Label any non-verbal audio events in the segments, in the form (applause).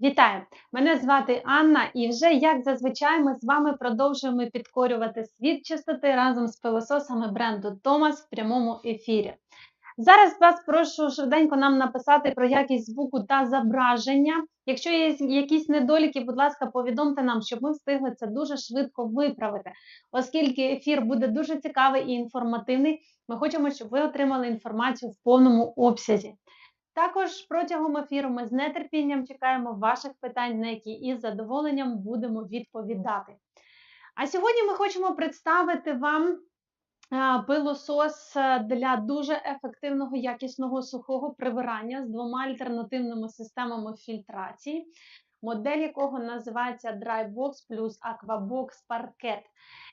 Вітаю! Мене звати Анна, і вже як зазвичай ми з вами продовжуємо підкорювати світ чистоти разом з пилососами бренду Томас в прямому ефірі. Зараз вас прошу швиденько нам написати про якість звуку та зображення. Якщо є якісь недоліки, будь ласка, повідомте нам, щоб ми встигли це дуже швидко виправити. Оскільки ефір буде дуже цікавий і інформативний, ми хочемо, щоб ви отримали інформацію в повному обсязі. Також протягом ефіру ми з нетерпінням чекаємо ваших питань, на які із задоволенням будемо відповідати. А сьогодні ми хочемо представити вам пилосос е, для дуже ефективного якісного сухого прибирання з двома альтернативними системами фільтрації, модель якого називається Drybox плюс Aquabox Parquet.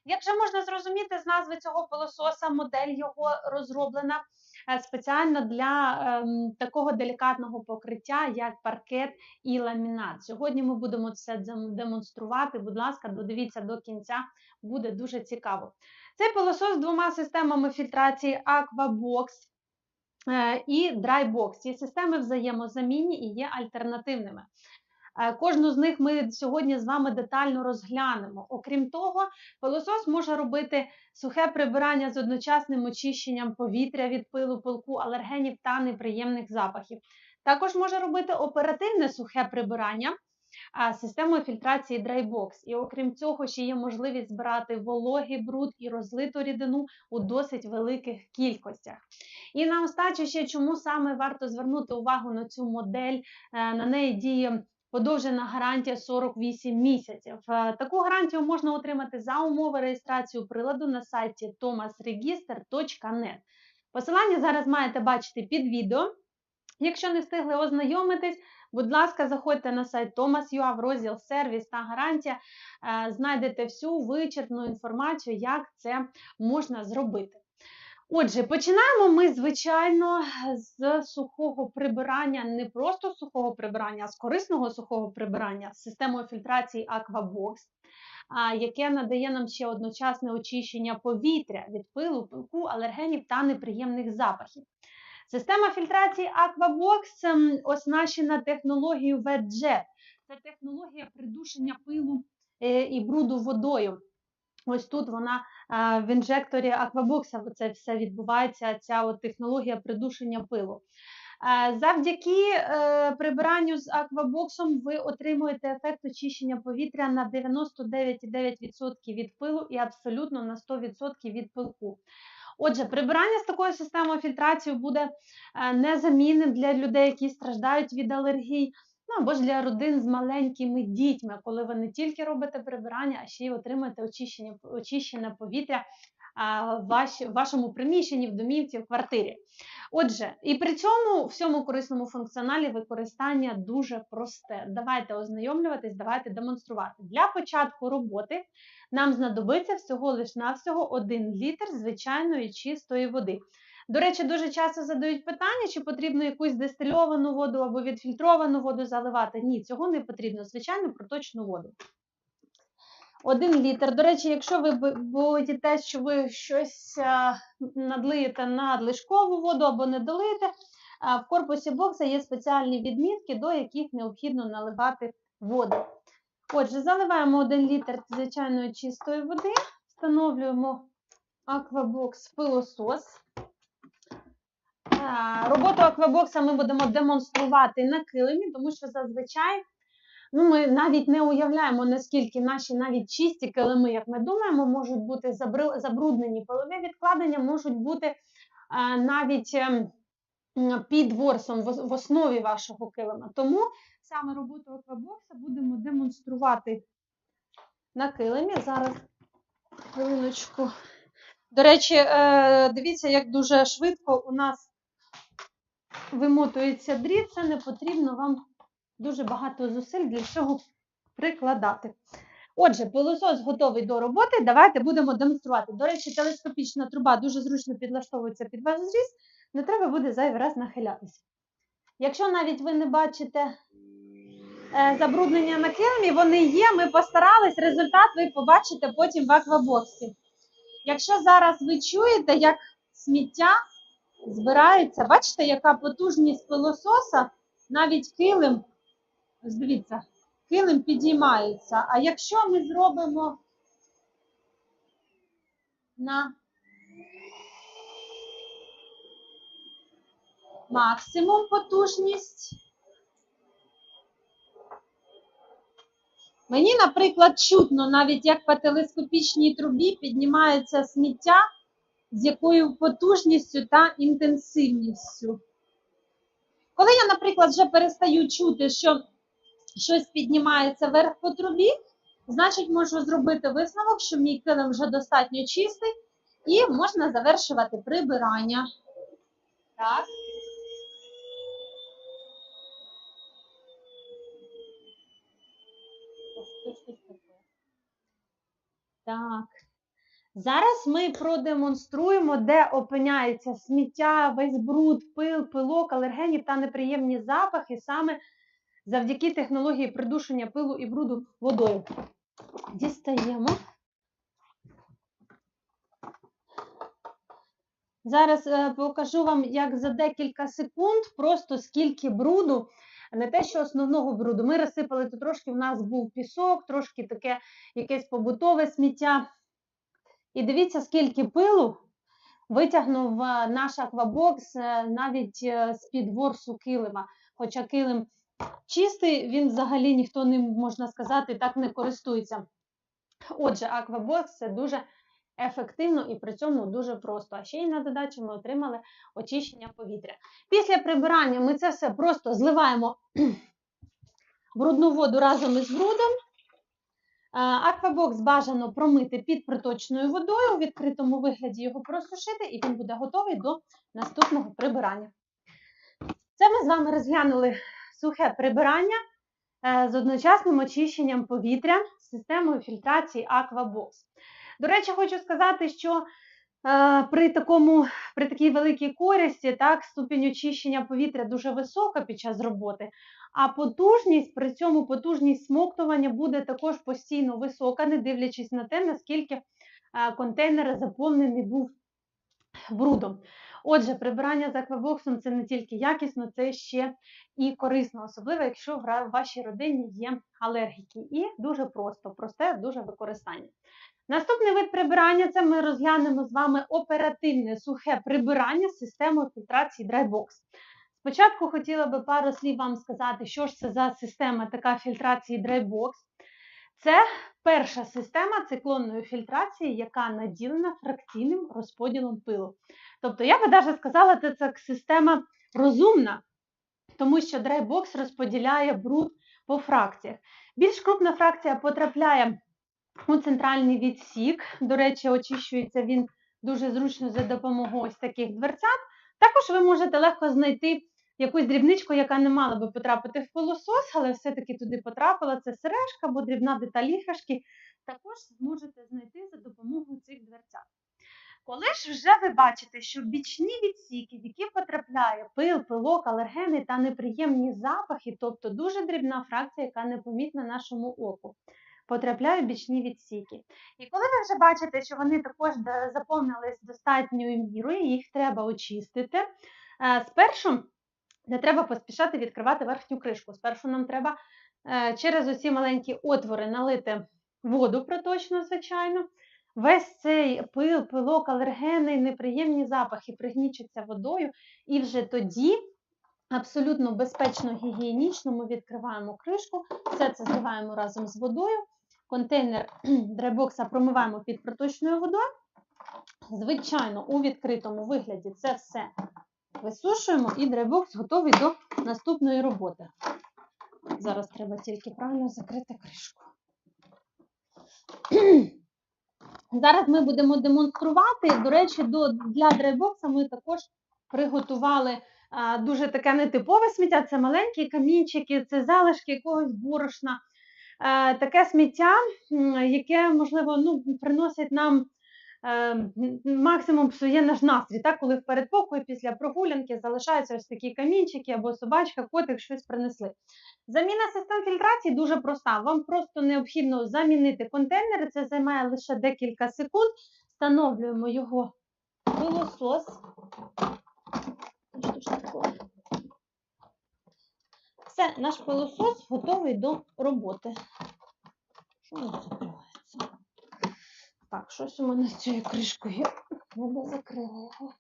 Як вже можна зрозуміти з назви цього пилососа, модель його розроблена Е, спеціально для ем, такого делікатного покриття, як паркет і ламінат. Сьогодні ми будемо це демонструвати. Будь ласка, додивіться до кінця, буде дуже цікаво. Цей пилосос з двома системами фільтрації Aquabox е, і Drybox. Ці системи взаємозамінні і є альтернативними. Е, кожну з них ми сьогодні з вами детально розглянемо. Окрім того, пилосос може робити сухе прибирання з одночасним очищенням повітря від пилу, пилку, алергенів та неприємних запахів. Також може робити оперативне сухе прибирання системою фільтрації Drybox. І окрім цього, ще є можливість збирати вологий бруд і розлиту рідину у досить великих кількостях. І на остачу ще чому саме варто звернути увагу на цю модель, е, на неї діє подовжена гарантія 48 місяців. Е, таку гарантію можна отримати за умови реєстрації приладу на сайті thomasregister.net. Посилання зараз маєте бачити під відео. Якщо не встигли ознайомитись, будь ласка, заходьте на сайт Thomas.ua в розділ сервіс та гарантія, е, знайдете всю вичерпну інформацію, як це можна зробити. Отже, починаємо ми, звичайно, з сухого прибирання, не просто сухого прибирання, а з корисного сухого прибирання з системою фільтрації Aquabox, яке надає нам ще одночасне очищення повітря від пилу, пилку, алергенів та неприємних запахів. Система фільтрації Aquabox ем, оснащена технологією WetJet. Це технологія придушення пилу е, і бруду водою. Ось тут вона в інжекторі аквабокса це все відбувається, ця от технологія придушення пилу. Завдяки е, прибиранню з аквабоксом ви отримуєте ефект очищення повітря на 99,9% від пилу і абсолютно на 100% від пилку. Отже, прибирання з такою системою фільтрації буде е, незамінним для людей, які страждають від алергій. Ну або ж для родин з маленькими дітьми, коли ви не тільки робите прибирання, а ще й отримуєте очищення, очищене повітря в ваш, вашому приміщенні, в домівці, в квартирі. Отже, і при цьому всьому корисному функціоналі використання дуже просте. Давайте ознайомлюватись, давайте демонструвати. Для початку роботи нам знадобиться всього лиш навсього 1 літр звичайної чистої води. До речі, дуже часто задають питання, чи потрібно якусь дистильовану воду або відфільтровану воду заливати. Ні, цього не потрібно, звичайно, проточну воду. Один літр. До речі, якщо ви боїтесь, що ви щось надлиєте на надлишкову воду або не долиєте, в корпусі бокса є спеціальні відмітки, до яких необхідно наливати воду. Отже, заливаємо 1 літр звичайної чистої води, встановлюємо аквабокс пилосос. Роботу аквабокса ми будемо демонструвати на килимі, тому що зазвичай ну, ми навіть не уявляємо, наскільки наші навіть чисті килими, як ми думаємо, можуть бути забруднені. Пилові відкладення можуть бути навіть ем, під ворсом в основі вашого килима. Тому саме роботу аквабокса будемо демонструвати на килимі. Зараз хвилиночку. До речі, е, дивіться, як дуже швидко у нас вимотується дріт, це не потрібно вам дуже багато зусиль для цього прикладати. Отже, пилосос готовий до роботи. Давайте будемо демонструвати. До речі, телескопічна труба дуже зручно підлаштовується під ваш зріз, не треба буде зайвий раз нахилятися. Якщо навіть ви не бачите е, забруднення на килимі, вони є, ми постарались, результат ви побачите потім в аквабоксі. Якщо зараз ви чуєте, як сміття збирається. Бачите, яка потужність пилососа, навіть килим дивіться, килим підіймається. А якщо ми зробимо на максимум потужність. Мені, наприклад, чутно, навіть як по телескопічній трубі піднімається сміття, з якою потужністю та інтенсивністю. Коли я, наприклад, вже перестаю чути, що щось піднімається вверх по трубі, значить можу зробити висновок, що мій килим вже достатньо чистий, і можна завершувати прибирання. Так. Так. Зараз ми продемонструємо, де опиняється сміття, весь бруд, пил, пилок, алергенів та неприємні запахи саме завдяки технології придушення пилу і бруду водою. Дістаємо. Зараз е, покажу вам, як за декілька секунд, просто скільки бруду, не те, що основного бруду. Ми розсипали тут трошки, у нас був пісок, трошки таке якесь побутове сміття. І дивіться, скільки пилу витягнув е, наш аквабокс е, навіть е, з-під ворсу килима. Хоча килим чистий, він взагалі ніхто ним, можна сказати, так не користується. Отже, аквабокс це дуже ефективно і при цьому дуже просто. А ще й на додачу ми отримали очищення повітря. Після прибирання ми це все просто зливаємо (clears throat) брудну воду разом із брудом. Е, Аквабокс бажано промити під проточною водою, у відкритому вигляді його просушити, і він буде готовий до наступного прибирання. Це ми з вами розглянули сухе прибирання е, з одночасним очищенням повітря з системою фільтрації Аквабокс. До речі, хочу сказати, що е, при, такому, при такій великій користі так, ступінь очищення повітря дуже висока під час роботи, а потужність, при цьому потужність смоктування буде також постійно висока, не дивлячись на те, наскільки е, контейнер заповнений був брудом. Отже, прибирання з аквабоксом це не тільки якісно, це ще і корисно, особливо якщо в вашій родині є алергіки. І дуже просто, просте, дуже використання. Наступний вид прибирання це ми розглянемо з вами оперативне сухе прибирання з системою фільтрації Drybox. Спочатку хотіла би пару слів вам сказати, що ж це за система така фільтрації Drybox. Це перша система циклонної фільтрації, яка наділена фракційним розподілом пилу. Тобто, я би навіть сказала, це система розумна, тому що Drybox розподіляє бруд по фракціях. Більш крупна фракція потрапляє у центральний відсік. До речі, очищується він дуже зручно за допомогою ось таких дверцят. Також ви можете легко знайти якусь дрібничку, яка не мала би потрапити в пилосос, але все-таки туди потрапила. Це сережка або дрібна деталь іграшки. Також зможете знайти за допомогою цих дверцят. Коли ж вже ви бачите, що бічні відсіки, в які потрапляє пил, пилок, алергени та неприємні запахи, тобто дуже дрібна фракція, яка непомітна нашому оку, потрапляє в бічні відсіки. І коли ви вже бачите, що вони також заповнились достатньою мірою, їх треба очистити. е, Спершу не треба поспішати відкривати верхню кришку. Спершу нам треба е, через усі маленькі отвори налити воду проточну, звичайно. Весь цей пил, пилок, алергени, неприємні запахи пригнічаться водою, і вже тоді абсолютно безпечно, гігієнічно ми відкриваємо кришку, все це зливаємо разом з водою. Контейнер драйбокса промиваємо під проточною водою. Звичайно, у відкритому вигляді це все висушуємо, і драйбокс готовий до наступної роботи. Зараз треба тільки правильно закрити кришку. (clears throat) Зараз ми будемо демонструвати. До речі, до, для драйбокса ми також приготували а, дуже таке нетипове сміття. Це маленькі камінчики, це залишки якогось борошна. Таке сміття, яке, можливо, ну, приносить нам максимум псує наш настрій. Так, коли в передпокої після прогулянки залишаються ось такі камінчики або собачка, котик щось принесли. Заміна систем фільтрації дуже проста. Вам просто необхідно замінити контейнери, це займає лише декілька секунд. Встановлюємо його в пилосос. Все, наш пилосос готовий до роботи. Що не закривається? Так, щось у мене з цією кришкою. Я не закрила його.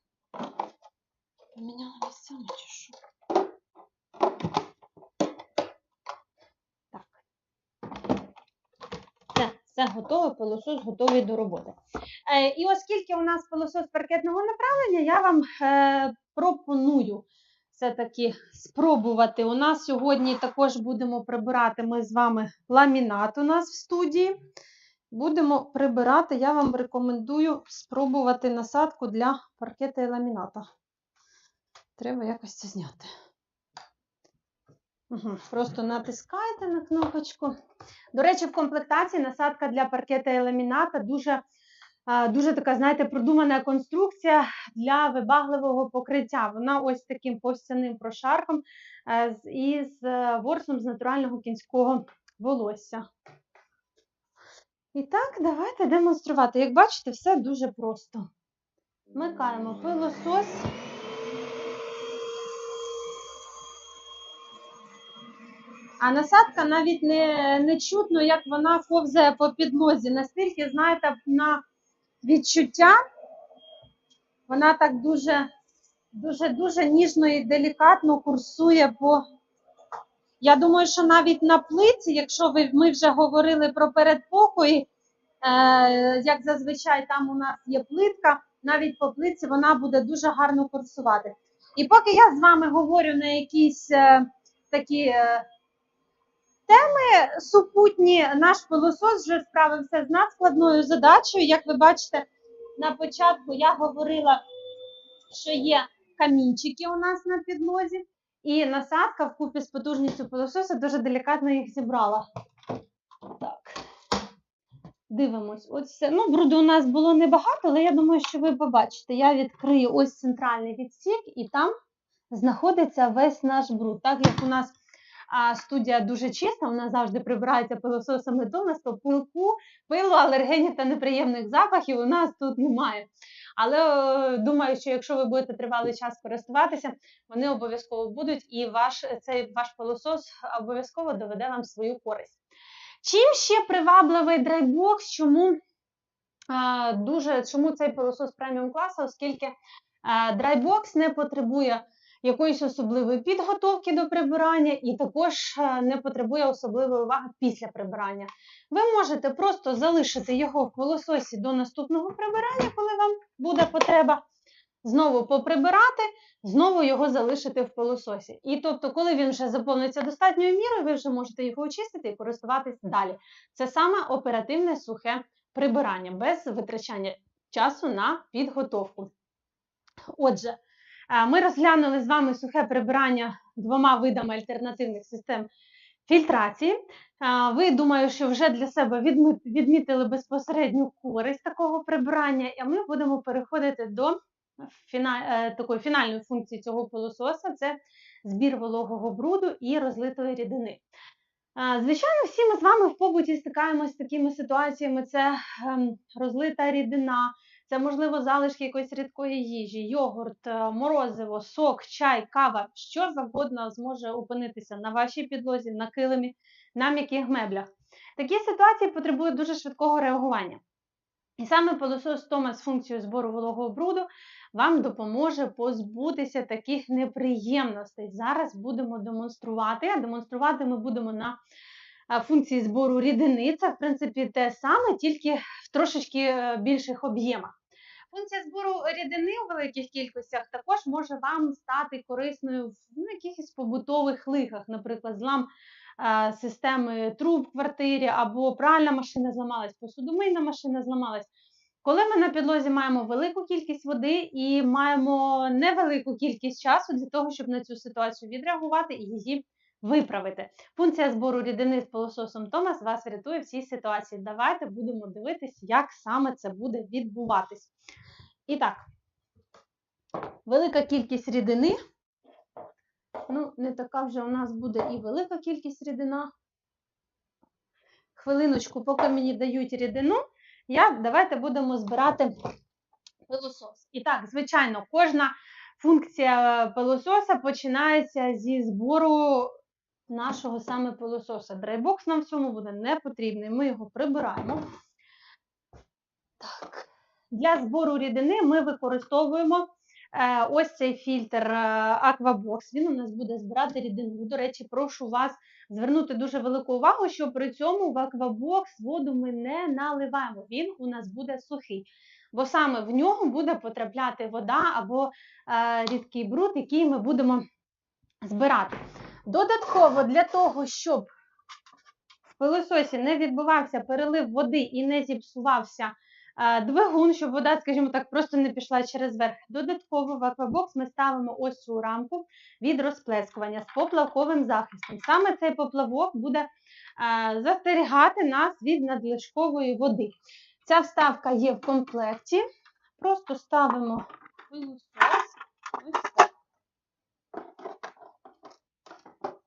Поміняла місцями чи що? Так. Все, все готове, пилосос готовий до роботи. Е, і оскільки у нас пилосос паркетного направлення, я вам е, пропоную все-таки спробувати. У нас сьогодні також будемо прибирати ми з вами ламінат у нас в студії. Будемо прибирати, я вам рекомендую спробувати насадку для паркета і ламіната. Треба якось це зняти. Просто натискаєте на кнопочку. До речі, в комплектації насадка для паркета і ламіната дуже, дуже така, знаєте, продумана конструкція для вибагливого покриття. Вона ось таким повстяним прошарком е, із е, ворсом з натурального кінського волосся. І так, давайте демонструвати. Як бачите, все дуже просто. Вмикаємо пилосос. А насадка навіть не, не чутно, як вона ковзає по підлозі. Настільки, знаєте, на відчуття вона так дуже, дуже, дуже ніжно і делікатно курсує по. Я думаю, що навіть на плиці, якщо ви, ми вже говорили про передпокої, е, як зазвичай там у нас є плитка, навіть по плитці вона буде дуже гарно курсувати. І поки я з вами говорю на якісь е, такі е, теми супутні, наш пилосос вже справився з надскладною задачею. Як ви бачите, на початку я говорила, що є камінчики у нас на підлозі, і насадка вкупі з потужністю пилососа дуже делікатно їх зібрала. Так. Дивимось, ось все. Ну, бруду у нас було небагато, але я думаю, що ви побачите. Я відкрию ось центральний відсік, і там знаходиться весь наш бруд. Так як у нас а, студія дуже чиста, вона завжди прибирається пилососами дома, то пилку, пилу, алергенів та неприємних запахів у нас тут немає. Але е, думаю, що якщо ви будете тривалий час користуватися, вони обов'язково будуть, і ваш цей ваш пилосос обов'язково доведе вам свою користь. Чим ще привабливий драйбокс? Чому е, дуже чому цей пилосос преміум класу? Оскільки е, драйбокс не потребує якоїсь особливої підготовки до прибирання, і також е, не потребує особливої уваги після прибирання. Ви можете просто залишити його в пилососі до наступного прибирання, коли вам буде потреба. Знову поприбирати, знову його залишити в пилососі. І тобто, коли він вже заповниться достатньою мірою, ви вже можете його очистити і користуватись далі. Це саме оперативне сухе прибирання, без витрачання часу на підготовку. Отже, ми розглянули з вами сухе прибирання двома видами альтернативних систем фільтрації. Е, Ви думаю, що вже для себе відмітили безпосередню користь такого прибирання, а ми будемо переходити до е, такої фінальної функції цього пилососа це збір вологого бруду і розлитої рідини. Е, Звичайно, всі ми з вами в побуті стикаємося з такими ситуаціями: це ем, розлита рідина, це, можливо, залишки якоїсь рідкої їжі, йогурт, е, морозиво, сок, чай, кава, що завгодно зможе опинитися на вашій підлозі, на килимі, на м'яких меблях. Такі ситуації потребують дуже швидкого реагування. І саме пилосос Тома з функцією збору вологого бруду вам допоможе позбутися таких неприємностей. Зараз будемо демонструвати. А демонструвати ми будемо на функції збору рідини. Це, в принципі, те саме, тільки в трошечки е, більших об'ємах. Функція збору рідини у великих кількостях також може вам стати корисною в ну, якихось побутових лихах, наприклад, злам е, системи труб в квартирі, або пральна машина зламалась, посудомийна машина зламалась. Коли ми на підлозі маємо велику кількість води і маємо невелику кількість часу для того, щоб на цю ситуацію відреагувати і її виправити. Функція збору рідини з пилососом Томас вас врятує в цій ситуації. Давайте будемо дивитись, як саме це буде відбуватись. І так, велика кількість рідини. Ну, не така вже у нас буде і велика кількість рідина. Хвилиночку, поки мені дають рідину, я, давайте будемо збирати пилосос. І так, звичайно, кожна функція пилососа починається зі збору нашого саме пилососа. Драйбокс нам в цьому буде не потрібний. Ми його прибираємо. Так. Для збору рідини ми використовуємо е, ось цей фільтр е, Aquabox. Він у нас буде збирати рідину. До речі, прошу вас звернути дуже велику увагу, що при цьому в Aquabox воду ми не наливаємо. Він у нас буде сухий. Бо саме в нього буде потрапляти вода або е, рідкий бруд, який ми будемо збирати. Додатково для того, щоб в пилососі не відбувався перелив води і не зіпсувався е, двигун, щоб вода, скажімо так, просто не пішла через верх. Додатково в аквабокс ми ставимо ось цю рамку від розплескування з поплавковим захистом. Саме цей поплавок буде е, застерігати нас від надлишкової води. Ця вставка є в комплекті. Просто ставимо пилосос. Ось так.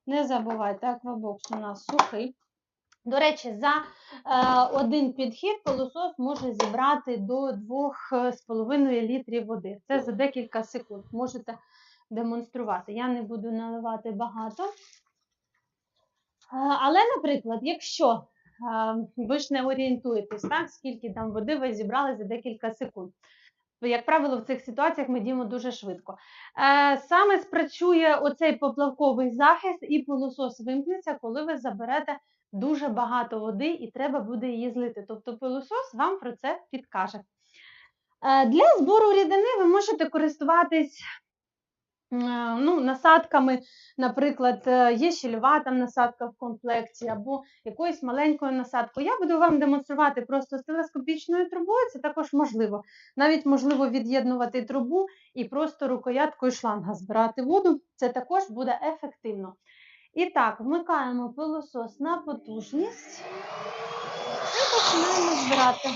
Не забувайте, аквабокс у нас сухий. До речі, за е, один підхід пилосос може зібрати до 2,5 літрів води. Це за декілька секунд. Можете демонструвати. Я не буду наливати багато. Е, але, наприклад, якщо е, ви ж не орієнтуєтесь, так, скільки там води ви зібрали за декілька секунд. Як правило, в цих ситуаціях ми діємо дуже швидко. Е, саме спрацює оцей поплавковий захист, і пилосос вимкнеться, коли ви заберете дуже багато води і треба буде її злити. Тобто пилосос вам про це підкаже. Е, для збору рідини ви можете користуватись ну, насадками, наприклад, е, є щільова там насадка в комплекті, або якоюсь маленькою насадкою. Я буду вам демонструвати просто з телескопічною трубою, це також можливо. Навіть можливо від'єднувати трубу і просто рукояткою шланга збирати воду. Це також буде ефективно. І так, вмикаємо пилосос на потужність і починаємо збирати.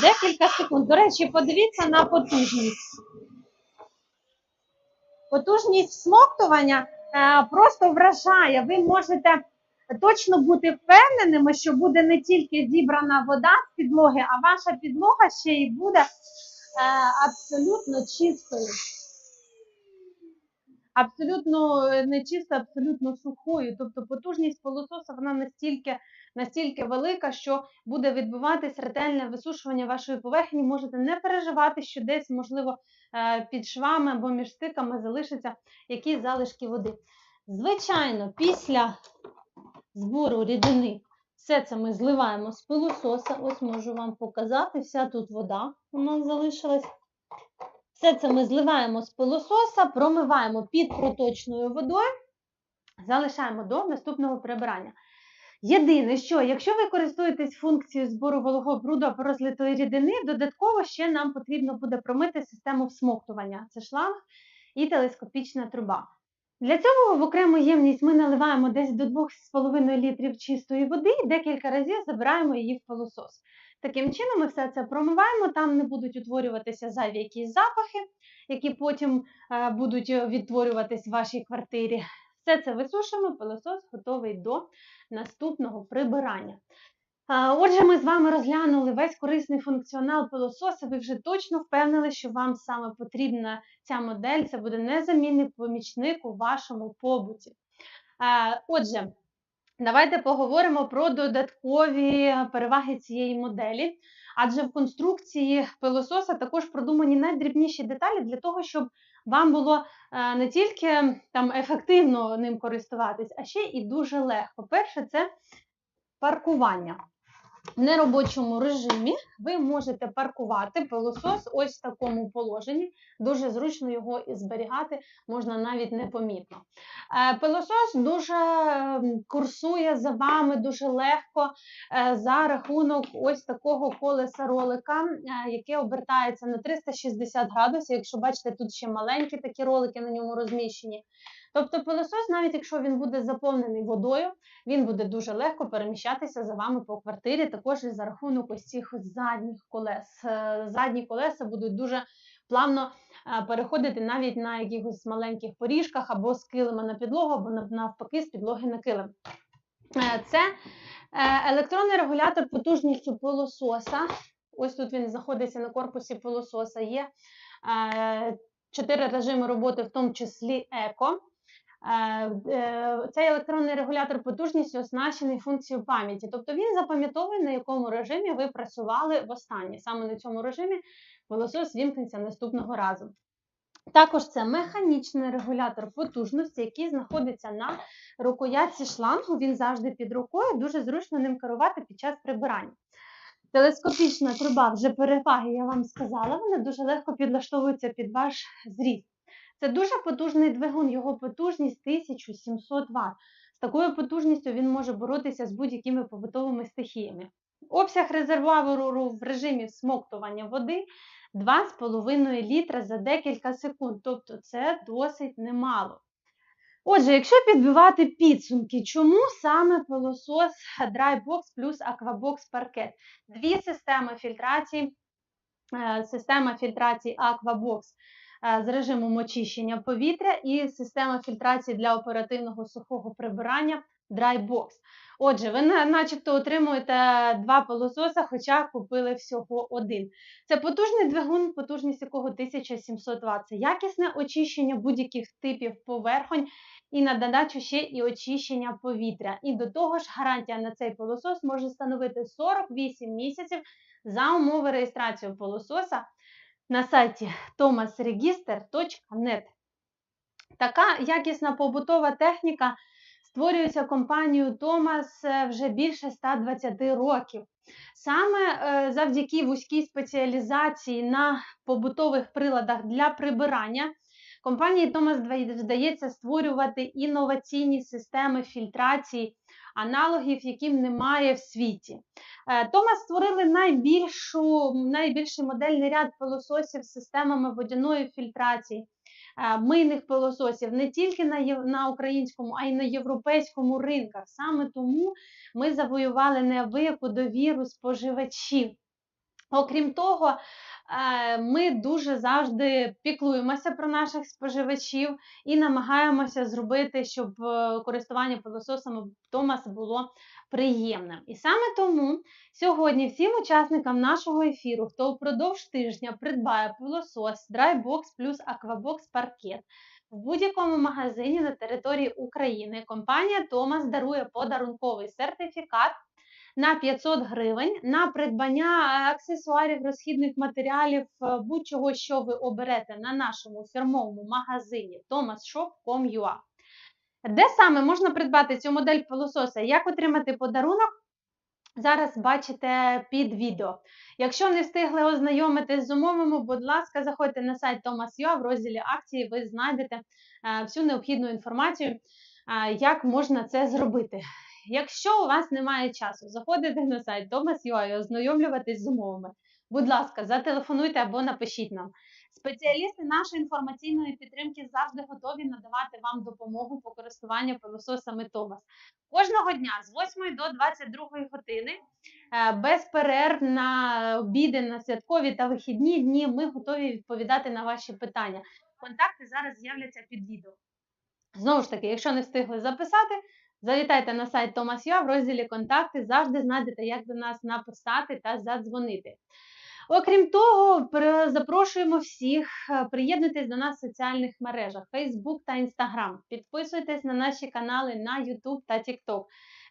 Декілька секунд. До речі, подивіться на потужність. Потужність всмоктування е, просто вражає. Ви можете точно бути впевненими, що буде не тільки зібрана вода з підлоги, а ваша підлога ще й буде е, абсолютно чистою. Абсолютно е, не чиста, абсолютно сухою. Тобто потужність пилососа вона настільки, настільки велика, що буде відбуватись ретельне висушування вашої поверхні. Можете не переживати, що десь, можливо, е, під швами або між стиками залишаться якісь залишки води. Звичайно, після збору рідини все це ми зливаємо з пилососа. Ось можу вам показати. Вся тут вода у нас залишилась. Все це ми зливаємо з пилососа, промиваємо під проточною водою, залишаємо до наступного прибирання. Єдине, що якщо ви користуєтесь функцією збору вологого бруду або розлитої рідини, додатково ще нам потрібно буде промити систему всмоктування. Це шланг і телескопічна труба. Для цього в окрему ємність ми наливаємо десь до 2,5 літрів чистої води і декілька разів забираємо її в пилосос. Таким чином ми все це промиваємо, там не будуть утворюватися зайві якісь запахи, які потім е, будуть відтворюватись в вашій квартирі. Все це висушуємо, пилосос готовий до наступного прибирання. Отже, ми з вами розглянули весь корисний функціонал пилососа. Ви вже точно впевнили, що вам саме потрібна ця модель, це буде незамінний помічник у вашому побуті. Отже, Давайте поговоримо про додаткові переваги цієї моделі, адже в конструкції пилососа також продумані найдрібніші деталі для того, щоб вам було е, не тільки там ефективно ним користуватись, а ще і дуже легко. Перше, це паркування. В неробочому режимі ви можете паркувати пилосос ось в такому положенні. Дуже зручно його і зберігати можна навіть непомітно. Е, Пилосос дуже ем, курсує за вами дуже легко е, за рахунок ось такого колеса ролика, е, яке обертається на 360 градусів. Якщо бачите, тут ще маленькі такі ролики на ньому розміщені. Тобто пилосос, навіть якщо він буде заповнений водою, він буде дуже легко переміщатися за вами по квартирі, також і за рахунок ось цих задніх колес. Е, Задні колеса будуть дуже плавно е, переходити навіть на якихось маленьких поріжках або з килима на підлогу, або навпаки з підлоги на килим. Е, Це електронний регулятор потужністю пилососа. Ось тут він знаходиться на корпусі пилососа. Є чотири режими роботи, в тому числі еко. Е, е, Цей електронний регулятор потужністю оснащений функцією пам'яті, тобто він запам'ятовує, на якому режимі ви працювали востаннє. Саме на цьому режимі пилосос вімкнеться наступного разу. Також це механічний регулятор потужності, який знаходиться на рукоятці шлангу. Він завжди під рукою, дуже зручно ним керувати під час прибирання. Телескопічна труба вже переваги, я вам сказала, вона дуже легко підлаштовується під ваш зріст. Це дуже потужний двигун, його потужність 1700 Вт. З такою потужністю він може боротися з будь-якими побутовими стихіями. Обсяг резервуару в режимі всмоктування води 2,5 літра за декілька секунд, тобто це досить немало. Отже, якщо підбивати підсумки, чому саме пилосос Drybox плюс Aquabox Parket? Дві системи фільтрації, е, система фільтрації Aquabox з режимом очищення повітря і система фільтрації для оперативного сухого прибирання Drybox. Отже, ви начебто отримуєте два пилососа, хоча купили всього один. Це потужний двигун, потужність якого 1700 Вт. Це якісне очищення будь-яких типів поверхонь і на додачу ще і очищення повітря. І до того ж, гарантія на цей пилосос може становити 48 місяців за умови реєстрації пилососа на сайті thomasregister.net. Така якісна побутова техніка створюється компанією Томас е, вже більше 120 років. Саме е, завдяки вузькій спеціалізації на побутових приладах для прибирання компанії Томас вдається створювати інноваційні системи фільтрації, аналогів, яким немає в світі. Тома Томас створили найбільшу, найбільший модельний ряд пилососів з системами водяної фільтрації. Е, мийних пилососів не тільки на на українському, а й на європейському ринках. Саме тому ми завоювали неабияку довіру споживачів. Окрім того, е, ми дуже завжди піклуємося про наших споживачів і намагаємося зробити, щоб е, користування пилососами Томас було приємним. І саме тому сьогодні всім учасникам нашого ефіру, хто впродовж тижня придбає пилосос Drybox плюс Aquabox Parket, в будь-якому магазині на території України компанія Томас дарує подарунковий сертифікат на 500 гривень на придбання аксесуарів, розхідних матеріалів, е, будь-чого, що ви оберете на нашому фірмовому магазині thomasshop.com.ua. Де саме можна придбати цю модель пилососа? Як отримати подарунок? Зараз бачите під відео. Якщо не встигли ознайомитись з умовами, будь ласка, заходьте на сайт Thomas.ua, в розділі акції ви знайдете е, всю необхідну інформацію, е, як можна це зробити. Якщо у вас немає часу, заходите на сайт Thomas.ua і ознайомлюватись з умовами. Будь ласка, зателефонуйте або напишіть нам. Спеціалісти нашої інформаційної підтримки завжди готові надавати вам допомогу по користуванню пилососами Томас. Кожного дня з 8 до 22 години е, без перерв на обіди, на святкові та вихідні дні ми готові відповідати на ваші питання. Контакти зараз з'являться під відео. Знову ж таки, якщо не встигли записати, завітайте на сайт Thomas.ua в розділі Контакти, завжди знайдете, як до нас написати та задзвонити. Окрім того, запрошуємо всіх е, приєднатись до нас в соціальних мережах Facebook та Instagram. Підписуйтесь на наші канали на YouTube та TikTok.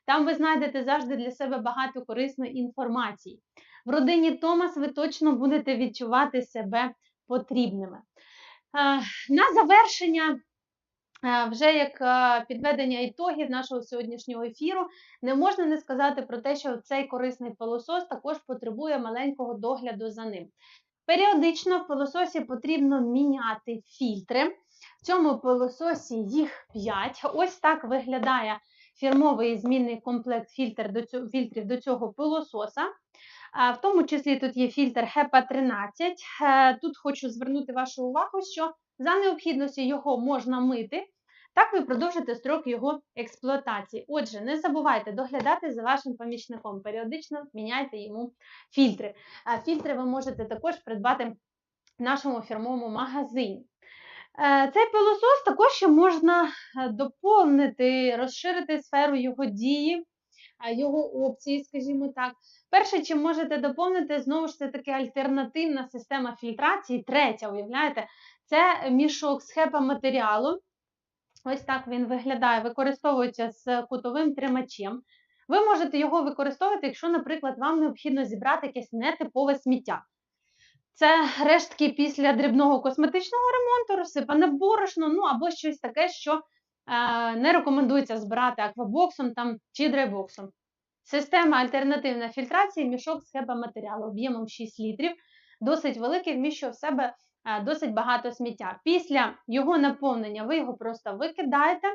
Там ви знайдете завжди для себе багато корисної інформації. В родині Томас ви точно будете відчувати себе потрібними. Е, на завершення вже як е, підведення ітогів нашого сьогоднішнього ефіру, не можна не сказати про те, що цей корисний пилосос також потребує маленького догляду за ним. Періодично в пилососі потрібно міняти фільтри. В цьому пилососі їх 5. Ось так виглядає фірмовий змінний комплект фільтрів до цього пилососа. В тому числі тут є фільтр HEPA 13. Е, тут хочу звернути вашу увагу, що за необхідністю його можна мити. Так ви продовжите строк його експлуатації. Отже, не забувайте доглядати за вашим помічником, періодично міняйте йому фільтри. А фільтри ви можете також придбати в нашому фірмовому магазині. Е, цей пилосос також ще можна е, доповнити, розширити сферу його дії, е, його опції, скажімо так. Перше, чим можете доповнити, знову ж це таки альтернативна система фільтрації, третя, уявляєте, Це мішок з хепа-матеріалу. Ось так він виглядає, використовується з кутовим тримачем. Ви можете його використовувати, якщо, наприклад, вам необхідно зібрати якесь нетипове сміття. Це рештки після дрібного косметичного ремонту, розсипане борошно, ну або щось таке, що е, не рекомендується збирати аквабоксом там, чи драйбоксом. Система альтернативної фільтрації мішок з хебаматеріалу об'ємом 6 літрів, досить великий, вміщує в себе досить багато сміття. Після його наповнення ви його просто викидаєте,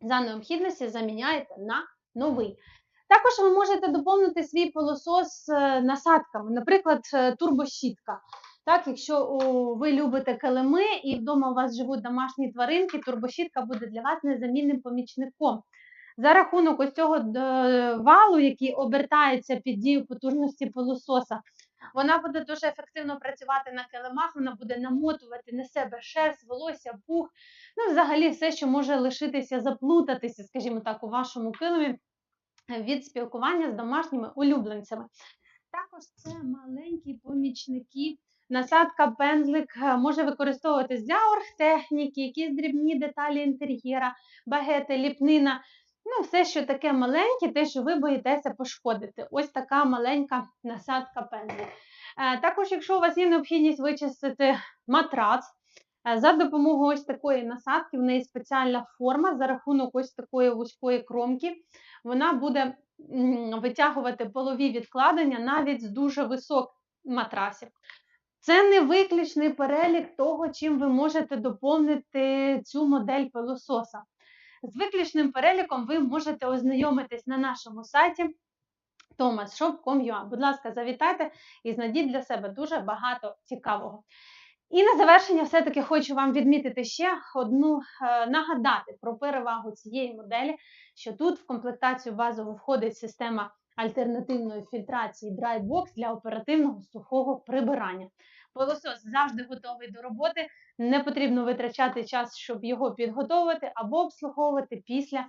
за необхідності заміняєте на новий. Також ви можете доповнити свій пилосос е, насадками, наприклад, е, турбощітка. Так, якщо ви любите килими і вдома у вас живуть домашні тваринки, турбощітка буде для вас незамінним помічником. За рахунок ось цього е, валу, який обертається під дію потужності пилососа, вона буде дуже ефективно працювати на килимах, вона буде намотувати на себе шерсть, волосся, пух, ну, взагалі все, що може лишитися, заплутатися, скажімо так, у вашому килимі від спілкування з домашніми улюбленцями. Також це маленькі помічники. Насадка, пензлик е, може використовуватись для оргтехніки, якісь дрібні деталі інтер'єра, багети, ліпнина. Ну, все, що таке маленьке, те, що ви боїтеся пошкодити. Ось така маленька насадка пензлик. Е, Також, якщо у вас є необхідність вичистити матрац, е, за допомогою ось такої насадки, в неї спеціальна форма за рахунок ось такої вузької кромки, вона буде витягувати полові відкладення навіть з дуже високих матрасів. Це не виключний перелік того, чим ви можете доповнити цю модель пилососа. З виключним переліком ви можете ознайомитись на нашому сайті thomasshop.com.ua. Будь ласка, завітайте і знайдіть для себе дуже багато цікавого. І на завершення, все-таки хочу вам відмітити ще одну е, нагадати про перевагу цієї моделі, що тут в комплектацію базово входить система альтернативної фільтрації Drybox для оперативного сухого прибирання. Пилосос завжди готовий до роботи, не потрібно витрачати час, щоб його підготовити або обслуговувати після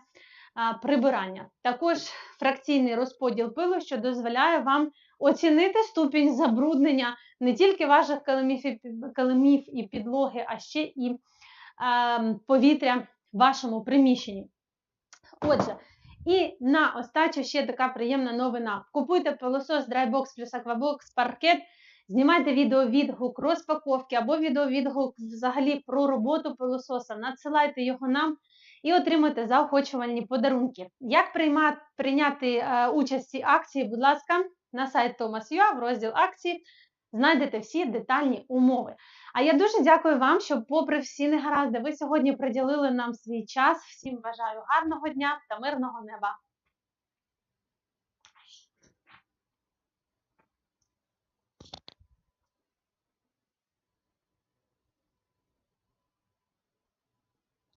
прибирання. Також фракційний розподіл пилу, що дозволяє вам оцінити ступінь забруднення не тільки ваших килимів і, під- і підлоги, а ще і повітря в вашому приміщенні. Отже, і на остачу ще така приємна новина. Купуйте пилосос Drybox плюс Aquabox Parket, знімайте відеовідгук розпаковки або відеовідгук взагалі про роботу пилососа, надсилайте його нам і отримайте заохочувальні подарунки. Як прийма, прийняти е, участь в цій акції, будь ласка, на сайт Thomas.ua в розділ акції знайдете всі детальні умови. А я дуже дякую вам, що, попри всі негаразди, ви сьогодні приділили нам свій час. Всім бажаю гарного дня та мирного неба.